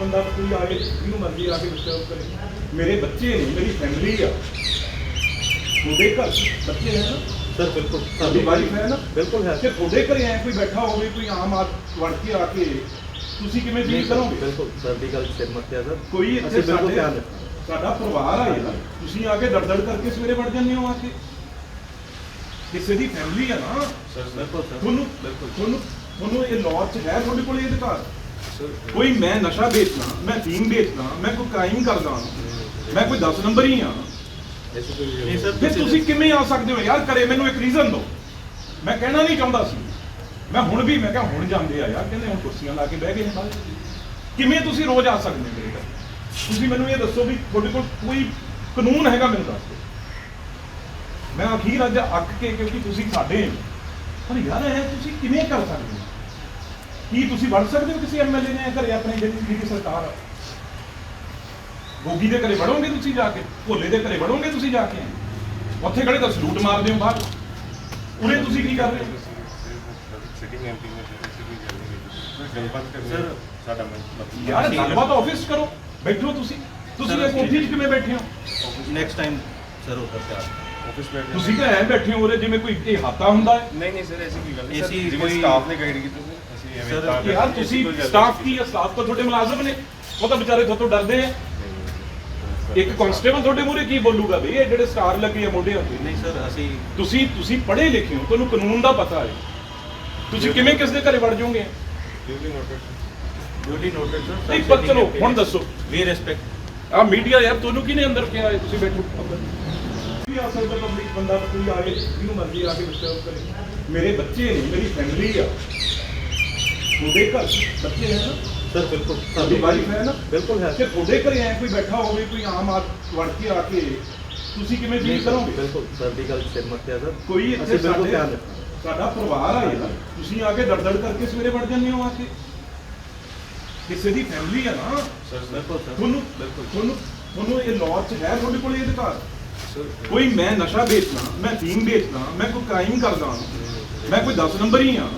ਬੰਦਾ ਕੋਈ ਆ ਕੇ ਜਿਹਨੂੰ ਮਰਜ਼ੀ ਆ ਕੇ ਡਿਸਟਰਬ ਕਰੇ। ਮੇਰੇ ਬੱਚੇ ਨੇ ਮੇਰੀ ਫੈਮਿਲੀ ਆ। ਤੁਹਾਡੇ ਘਰ ਬੱਚੇ ਹੈ ਨਾ? ਸਰ ਬਿਲਕੁਲ। ਤੁਹਾਡੀ ਵਾਈਫ ਹੈ ਨਾ? ਬਿਲਕੁਲ ਹੈ। ਕਿ ਤੁਹਾਡੇ ਘਰੇ ਐ ਕੋਈ ਬੈਠਾ ਹੋਵੇ ਕੋਈ ਆਮ ਆਦ ਵੜ ਕੇ ਆ ਕੇ ਤੁਸੀਂ ਕਿਵੇਂ ਸਰ, ਕਰੋਗੇ? ਬਿਲਕੁਲ। ਸਰ ਦੀ ਗੱਲ ਸਹਿਮਤ ਹੈ ਸਰ। ਕੋਈ ਇੱਥੇ ਬਿਲਕੁਲ ਸਾਡੇ ਧਿਆਨ ਸਾਡਾ ਪਰਿਵਾਰ ਆ ਯਾਰ ਤੁਸੀਂ ਆ ਕੇ ਦੜ ਦੜ ਕਰਕੇ ਸਵੇਰੇ ਵੜ ਜਾਂਦੇ ਹੋ ਆ ਕੇ। ਕਿਸੇ ਦੀ ਫੈਮਿਲੀ ਆ ਨਾ। ਸਰ ਬਿਲਕੁਲ ਸਰ। ਤੁਹਾਨੂੰ ਬਿਲਕੁਲ। ਤੁਹਾਨੂੰ ਤੁਹਾਨੂੰ ਇਹ ਲਾਅ 'ਚ ਹੈ ਤੁਹਾਡੇ ਕੋਲ ਇਹ ਅਧਿਕਾਰ? ਕੋਈ ਮੈਂ ਨਸ਼ਾ ਵੇਚਦਾ ਮੈਂ ਫੀਮ ਵੇਚਦਾ ਮੈਂ ਕੋਈ ਕ੍ਰਾਈਮ ਕਰਦਾ ਮੈਂ ਕੋਈ 10 ਨੰਬਰ ਹੀ ਆ ਨਹੀਂ ਸਰ ਫਿਰ ਤੁਸੀਂ ਕਿਵੇਂ ਆ ਸਕਦੇ ਹੋ? ਯਾਰ ਘਰੇ ਮੈਨੂੰ ਇੱਕ ਰੀਜ਼ਨ ਦਿਓ। ਮੈਂ ਕਹਿਣਾ ਨਹੀਂ ਚਾਹੁੰਦਾ ਸੀ। ਮੈਂ ਹੁਣ ਵੀ ਮੈਂ ਕਿਹਾ ਹੁਣ ਜਾਂਦੇ ਆ ਯਾਰ ਕਹਿੰਦੇ ਹੁਣ ਕੁਰਸੀਆਂ ਲਾ ਕੇ ਬਹਿ ਗਏ ਨੇ ਬਾਹਰ। ਕਿਵੇਂ ਤੁਸੀਂ ਰੋਜ਼ ਆ ਸਕਦੇ ਹੋ ਮੇਰੇ ਘਰ? ਤੁਸੀਂ ਮੈਨੂੰ ਇਹ ਦੱਸੋ ਵੀ ਤੁਹਾਡੇ ਕੋਲ ਕੋਈ ਕਾਨੂੰਨ ਹੈਗਾ ਮੈਨੂੰ ਦੱਸ ਦਿਓ। ਮੈਂ ਅਖੀਰ ਅੱਜ ਅੱਕ ਕੇ ਕਿਉਂਕਿ ਤੁਸੀਂ ਸਾਡੇ। ਪਰ ਯਾਰ ਇਹ ਤੁਸੀਂ ਕਿਵੇਂ ਕਰ ਸਕਦੇ ਹੋ? ਕੀ ਤੁਸੀਂ ਵੜ ਸਕਦੇ ਹੋ ਕਿਸੇ ਐਮਐਲਏ ਨੇ ਘਰੇ ਆਪਣੇ ਜਿਹੜੀ ਜਿਹੜੀ ਸਰਕਾਰ? ਆ ਗੋਗੀ ਦੇ ਘਰੇ ਵੜੋਗੇ ਤੁਸੀਂ ਜਾ ਕੇ? ਭੋਲੇ ਦੇ ਘਰੇ ਵੜੋਗੇ ਤੁਸੀਂ ਜਾ ਕੇ? ਉੱਥੇ ਖੜੇ ਤਾਂ ਸਲੂਟ ਮਾਰਦੇ ਹੋ ਬਾਹਰ। ਉਰੇ ਤੁਸੀਂ ਕੀ ਕਰ ਰਹੇ ਹੋ? ਸਿਟਿੰਗ ਐਮਪੀ ਨੇ ਕਿਸੇ ਵੀ ਗੱਲ ਨਹੀਂ ਗੱਲਬਾਤ ਕਰਨੀ Sir, ਸਾਡਾ ਮਤਲਬ ਯਾਰ ਠੀਕ ਹੈ। ਗੱਲਬਾਤ ਆਫਿਸ ਕਰੋ। ਬੈਠੋ ਤੁਸੀਂ। ਤੁਸੀਂ ਇਹ ਕੋਠੀ 'ਚ ਕਿਵੇਂ ਬੈਠੇ ਹੋ? ਨੈਕਸਟ ਟਾਈਮ ਸਰ ਤੇ ਆ ਆਫਿਸ ਬੈਠ ਤੁਸੀਂ ਤਾਂ ਐ ਬੈਠੇ ਹੋ ਉਰੇ ਜਿਵੇਂ ਕੋਈ ਇਹ ਹਾਤਾ ਹੁੰਦਾ ਹੈ। ਨਹੀਂ ਨਹੀਂ ਸਰ ਐਸੀ ਕੋਈ ਗੱਲ ਨਹੀਂ। ਸਰ ਜਿਵੇਂ ਕੋਈ- ਸਟਾਫ ਨੇ ਗਾਈਡ ਕੀਤਾ। ਸਰ ਯਾਰ ਤੁਸੀਂ ਸਟਾਫ। ਕੀ ਹੈ ਸਟਾਫ ਤਾਂ ਤੁਹਾਡੇ ਮੁਲਾਜ਼ਮ ਨੇ। ਉਹ ਤਾਂ ਵਿਚਾਰੇ ਤੁਹਾਡੇ ਤੋਂ ਡਰਦੇ ਆ। ਇੱਕ ਕਾਂਸਟੇਬਲ ਤੁਹਾਡੇ ਮੂਹਰੇ ਕੀ ਬੋਲੂਗਾ ਵੀ ਇਹ ਜਿਹੜੇ ਸਟਾਰ ਲੱਗੇ ਆ ਮੋਢਿਆਂ ਤੇ ਨਹੀਂ ਸਰ ਅਸੀਂ ਤੁਸੀਂ ਤੁਸੀਂ ਪੜ੍ਹੇ ਲਿਖੇ ਹੋ ਤੁਹਾਨੂੰ ਕਾਨੂੰਨ ਦਾ ਪਤਾ ਹੈ। ਤੁਸੀਂ ਕਿਵੇਂ ਕਿਸ ਦੇ ਘਰੇ ਵੜ ਜਾਓਗੇ? Noted, sir. Duty noted sir ਨਹੀਂ ਪਰ ਚਲੋ ਹੁਣ ਦੱਸੋ। ਵੀ ਰਿਸਪੈਕਟ ਆ ਮੀਡੀਆ ਯਾਰ ਤੁਹਾਨੂੰ ਕਿਹਨੇ ਅੰਦਰ ਕਿਹਾ ਹੈ? ਤੁਸੀਂ ਬੈਠੋ। ਕੀ ਆ ਸਕਦਾ ਪਬਲਿਕ ਬੰਦਾ ਕੋਈ ਆ ਕੇ ਜਿਹਨੂੰ ਮਰਜ਼ੀ ਆ ਕੇ ਡਿਸਟਰਬ ਕਰੇ ਮੇਰੇ ਬੱਚੇ ਨੇ ਮੇਰੀ ਫੈਮਿਲੀ ਆ। ਤੁਹਾਡੇ ਘਰ ਬੱਚੇ ਹੈ ਨਾ? ਸਰ ਬਿਲਕੁਲ। ਤੁਹਾਡੀ ਵਾਈਫ ਹੈ ਨਾ? ਬਿਲਕੁਲ ਹੈ। ਕਿ ਤੁਹਾਡੇ ਘਰੇ ਐ ਕੋਈ ਬੈਠਾ ਹੋਵੇ ਕੋਈ ਆਮ ਆਦ ਵੜ ਕੇ ਆ ਕੇ ਤੁਸੀਂ ਕਿਵੇਂ ਸਰ, ਕਰੋਗੇ? ਬਿਲਕੁਲ ਸਰ ਦੀ ਗੱਲ ਸਹਿਮਤ ਹੈ ਸਰ। ਕੋਈ ਇੱਥੇ ਬਿਲਕੁਲ ਧਿਆਨ ਸਾਡਾ ਪਰਿਵਾਰ ਆ ਯਾਰ ਤੁਸੀਂ ਆ ਕੇ ਦੜ ਦੜ ਕਰਕੇ ਸਵੇਰੇ ਵੜ ਜਾਂਦੇ ਹੋ ਆ ਕੇ। ਕਿਸੇ ਦੀ ਫੈਮਿਲੀ ਆ ਨਾ। sir, ਬਿਲਕੁਲ ਸਰ। ਤੁਹਾਨੂੰ ਬਿਲਕੁਲ। ਤੁਹਾਨੂੰ ਤੁਹਾਨੂੰ ਇਹ ਲਾਅ 'ਚ ਹੈ ਤੁਹਾਡੇ ਕੋਲ ਇਹ ਅਧਿਕਾਰ ਕੋਈ ਮੈਂ ਨਸ਼ਾ ਵੇਚਦਾ ਮੈਂ ਫੀਮ ਵੇਚਦਾ ਮੈਂ ਕੋਈ ਕ੍ਰਾਈਮ ਕਰਦਾ ਮੈਂ ਕੋਈ 10 ਨੰਬਰ ਹੀ ਆ।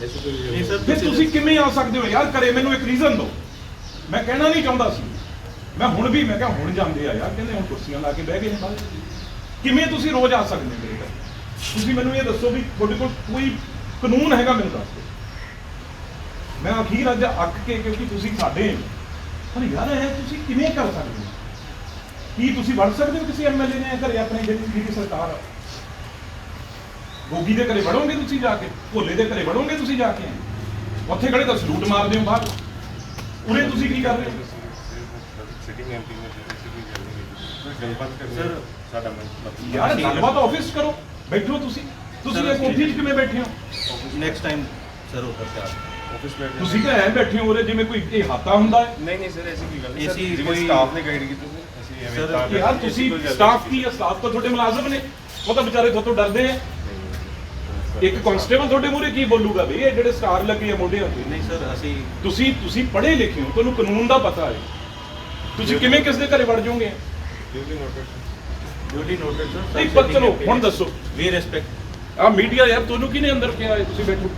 ਨਹੀਂ ਸਰ ਫਿਰ ਤੁਸੀਂ ਕਿਵੇਂ ਆ ਸਕਦੇ ਹੋ? ਯਾਰ ਘਰੇ ਮੈਨੂੰ ਇੱਕ ਰੀਜ਼ਨ ਦਿਓ। ਮੈਂ ਕਹਿਣਾ ਨਹੀਂ ਚਾਹੁੰਦਾ ਸੀ। ਮੈਂ ਹੁਣ ਵੀ ਮੈਂ ਕਿਹਾ ਹੁਣ ਜਾਂਦੇ ਆ ਯਾਰ ਕਹਿੰਦੇ ਹੁਣ ਕੁਰਸੀਆਂ ਲਾ ਕੇ ਬਹਿ ਗਏ ਨੇ ਬਾਹਰ। ਕਿਵੇਂ ਤੁਸੀਂ ਰੋਜ਼ ਆ ਸਕਦੇ ਹੋ ਮੇਰੇ ਘਰ? ਤੁਸੀਂ ਮੈਨੂੰ ਇਹ ਦੱਸੋ ਵੀ ਤੁਹਾਡੇ ਕੋਲ ਕੋਈ ਕਾਨੂੰਨ ਹੈਗਾ ਮੈਨੂੰ ਦੱਸ ਦਿਓ। ਮੈਂ ਅਖੀਰ ਅੱਜ ਅੱਕ ਕੇ ਕਿਉਂਕਿ ਤੁਸੀਂ ਸਾਡੇ। ਪਰ ਯਾਰ ਇਹ ਤੁਸੀਂ ਕਿਵੇਂ ਕਰ ਸਕਦੇ ਹੋ? ਕੀ ਤੁਸੀਂ ਵੜ ਸਕਦੇ ਹੋ ਕਿਸੇ ਐਮਐਲਏ ਨੇ ਘਰੇ ਆਪਣੇ ਜਿਹੜੀ ਜਿਹੜੀ ਸਰਕਾਰ ਆ? ਗੋਗੀ ਦੇ ਘਰੇ ਵੜੋਗੇ ਤੁਸੀਂ ਜਾ ਕੇ? ਭੋਲੇ ਦੇ ਘਰੇ ਵੜੋਗੇ ਤੁਸੀਂ ਜਾ ਕੇ? ਉੱਥੇ ਖੜੇ ਤਾਂ ਸਲੂਟ ਮਾਰਦੇ ਹੋ ਬਾਹਰ। ਉਰੇ ਤੁਸੀਂ ਕੀ ਕਰ ਰਹੇ ਹੋ? ਸਿਟਿੰਗ ਐਮਪੀ ਨੇ ਗੱਲ ਨਹੀਂ ਗੱਲਬਾਤ ਕਰਨੀ Sir, ਸਾਡਾ ਮਤਲਬ ਯਾਰ ਅਸੀਂ- ਗੱਲਬਾਤ ਆਫਿਸ ਕਰੋ। ਬੈਠੋ ਤੁਸੀਂ। ਤੁਸੀਂ Sir, ਇਹ ਅਸੀਂ- ਕੋਠੀ 'ਚ ਕਿਵੇਂ ਬੈਠੇ ਹੋ? ਨੈਕਸਟ ਟਾਈਮ ਸਰ ਉਧਰ ਤੇ ਆ ਆਫਿਸ ਬੈਠ ਤੁਸੀਂ ਤਾਂ ਐ ਬੈਠੇ ਹੋ ਉਰੇ ਜਿਵੇਂ ਕੋਈ ਇਹ ਹਾਤਾ ਹੁੰਦਾ ਹੈ। ਨਹੀਂ ਨਹੀਂ ਸਰ ਐਸੀ ਕੋਈ ਗੱਲ ਨਹੀਂ। ਸਰ ਐਸੀ ਜਿਵੇਂ ਕੋਈ- ਸਟਾਫ ਨੇ ਗਾਈਡ ਕੀਤਾ ਸਰ ਅਸੀਂ ਐਵੇਂ ਤਾਂ ਯਾਰ ਤੁਸੀਂ ਸਟਾਫ। ਕੀ ਹੈ? ਸਟਾਫ ਤਾਂ ਤੁਹਾਡੇ ਮੁਲਾਜ਼ਮ ਨੇ। ਉਹ ਤਾਂ ਵਿਚਾਰੇ ਤੁਹਾਡੇ ਤੋਂ ਡਰਦੇ ਆ। ਇੱਕ ਕਾਂਸਟੇਬਲ ਤੁਹਾਡੇ ਮੂਹਰੇ ਕੀ ਬੋਲੂਗਾ ਵੀ? ਇਹ ਜਿਹੜੇ ਸਟਾਰ ਲੱਗੇ ਆ ਮੋਢਿਆਂ ਤੇ। ਨਹੀਂ ਸਰ ਅਸੀਂ ਤੁਸੀਂ ਤੁਸੀਂ ਪੜ੍ਹੇ ਲਿਖੇ ਹੋ ਤੁਹਾਨੂੰ ਕਾਨੂੰਨ ਦਾ ਪਤਾ ਹੈ। ਤੁਸੀਂ ਕਿਵੇਂ ਕਿਸ ਦੇ ਘਰੇ ਵੜ ਜਾਓਗੇ? Noted, sir. Duty noted sir ਪਰ ਚਲੋ ਹੁਣ ਦੱਸੋ। ਵੀ ਰਿਸਪੈਕਟ ਆ ਮੀਡੀਆ ਯਾਰ ਤੁਹਾਨੂੰ ਕਿਹਨੇ ਅੰਦਰ ਕਿਹਾ ਹੈ ਤੁਸੀਂ ਬੈਠੋ